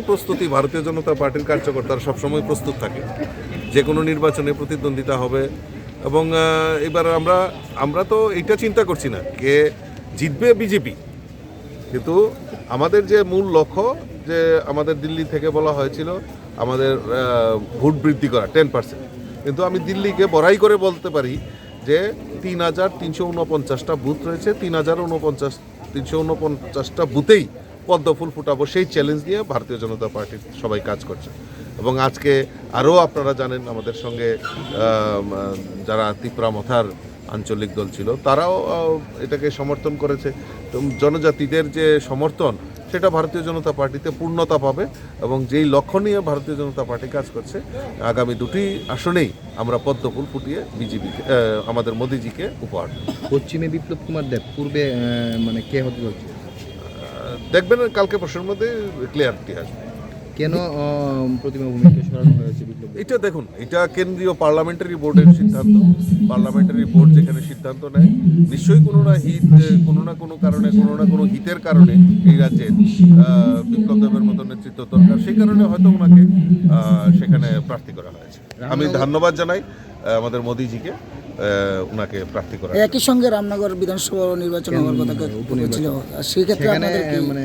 প্রস্তুতি ভারতীয় জনতা পার্টির কার্যকর্তারা সবসময় প্রস্তুত থাকে। যে কোনো নির্বাচনে প্রতিদ্বন্দ্বিতা হবে এবং এবার আমরা আমরা তো এটা চিন্তা করছি না কে জিতবে বিজেপি। কিন্তু আমাদের যে মূল লক্ষ্য যে আমাদের দিল্লি থেকে বলা হয়েছিল আমাদের ভোট বৃদ্ধি করা টেন পার্সেন্ট কিন্তু আমি দিল্লিকে বড়াই করে বলতে পারি যে তিন হাজার তিনশো উনপঞ্চাশটা বুথ রয়েছে, তিন হাজার উনপঞ্চাশ, তিনশো উনপঞ্চাশটা বুথেই পদ্ম ফুল ফুটাবো সেই চ্যালেঞ্জ নিয়ে ভারতীয় জনতা পার্টির সবাই কাজ করছে। এবং আজকে আরও আপনারা জানেন আমাদের সঙ্গে যারা তিপ্রা মথার আঞ্চলিক দল ছিল, তারাও এটাকে সমর্থন করেছে। জনজাতিদের যে সমর্থন, সেটা ভারতীয় জনতা পার্টিতে পূর্ণতা পাবে এবং যেই লক্ষ্য নিয়ে ভারতীয় জনতা পার্টি কাজ করছে, আগামী দুটি আসনেই আমরা পদ্মফুল ফুটিয়ে বিজেপিকে আমাদের মোদিজিকে উপহার পশ্চিমে বিপ্লব কুমার দেব, পূর্বে মানে কে হতে চলছে? দেখবেন কালকে প্রশ্নের মধ্যে ক্লিয়ারিটি আসবে। কেন প্রতিমা ভূমিকে সরানো হয়েছে বিপ্লব এটা দেখুন এটা কেন্দ্রীয় পার্লামেন্টারি বোর্ডের সিদ্ধান্ত। পার্লামেন্টারি বোর্ড যেখানে সিদ্ধান্ত নেয় নিশ্চয়ই কোনো না হিত কোনো না কোনো কারণে কোনো না কোনো হিতের কারণে এই রাজ্যে আহ, বিপ্লব দেবের মতো নেতৃত্ব দরকার। সেই কারণে হয়তো ওনাকে সেখানে প্রার্থী করা হয়েছে। আমি ধন্যবাদ জানাই আমাদের মোদিজিকে। ওনাকে প্রার্থী করা একই সঙ্গে রামনগর বিধানসভা নির্বাচন হওয়ার কথা ছিল সেক্ষেত্রে কি মানে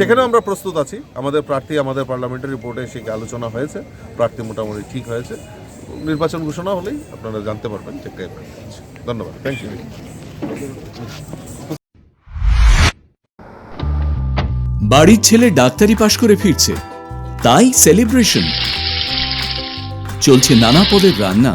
সেখানে আমরা প্রস্তুত আছি। আমাদের প্রার্থী আমাদের পার্লামেন্টারি বোর্ডে সেই আলোচনা হয়েছে প্রার্থী মোটামুটি ঠিক হয়েছে। নির্বাচন ঘোষণা হলেই আপনারা জানতে পারবেন যে কে ধন্যবাদ। থ্যাংক ইউ বাড়ির ছেলে ডাক্তারি পাশ করে ফিরছে। তাই সেলিব্রেশন চলছে নানা পদের রান্না।